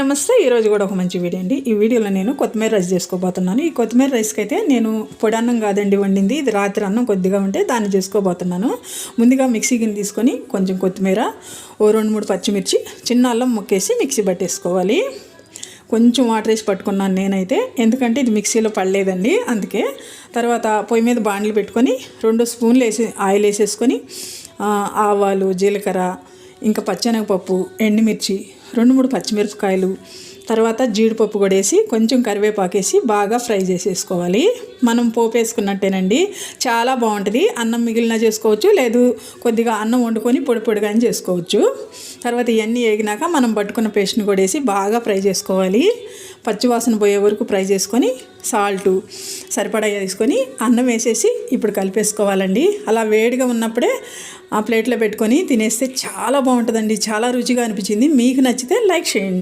నమస్తే. ఈరోజు కూడా ఒక మంచి వీడియో అండి. ఈ వీడియోలో నేను కొత్తిమీర రైస్ చేసుకోబోతున్నాను. ఈ కొత్తిమీర రైస్కి అయితే నేను పొడన్నం కాదండి వండింది. ఇది రాత్రి అన్నం కొద్దిగా ఉంటే దాన్ని చేసుకోబోతున్నాను. ముందుగా మిక్సీ గిన్నె తీసుకొని కొంచెం కొత్తిమీర ఓ రెండు మూడు పచ్చిమిర్చి చిన్న అల్లం ముక్కేసి మిక్సీ పట్టేసుకోవాలి. కొంచెం వాటర్ వేసి పట్టుకున్నాను నేనైతే. ఎందుకంటే ఇది మిక్సీలో పడలేదండి. అందుకే తర్వాత పొయ్యి మీద బాండ్లు పెట్టుకొని రెండు స్పూన్లు వేసి ఆయిల్ వేసేసుకొని ఆవాలు జీలకర్ర ఇంకా పచ్చెనగపప్పు ఎండుమిర్చి రెండు మూడు పచ్చిమిరపకాయలు తర్వాత జీడిపప్పు కూడా వేసి కొంచెం కరివేపాకు వేసి బాగా ఫ్రై చేసేసుకోవాలి. మనం పోపు వేసుకున్నట్టేనండి చాలా బాగుంటుంది. అన్నం మిగిలిన చేసుకోవచ్చు లేదు కొద్దిగా అన్నం వండుకొని పొడి పొడిగా చేసుకోవచ్చు. తర్వాత ఇవన్నీ వేగినాక మనం పట్టుకున్న పేస్ట్ని కూడా వేసి బాగా ఫ్రై చేసుకోవాలి. పచ్చివాసన పోయే వరకు ఫ్రై చేసుకొని సాల్టు సరిపడా వేసుకొని అన్నం వేసేసి ఇప్పుడు కలిపేసుకోవాలండి. అలా వేడిగా ఉన్నప్పుడే ఆ ప్లేట్లో పెట్టుకొని తినేస్తే చాలా బాగుంటుందండి. చాలా రుచిగా అనిపించింది. మీకు నచ్చితే లైక్ చేయండి.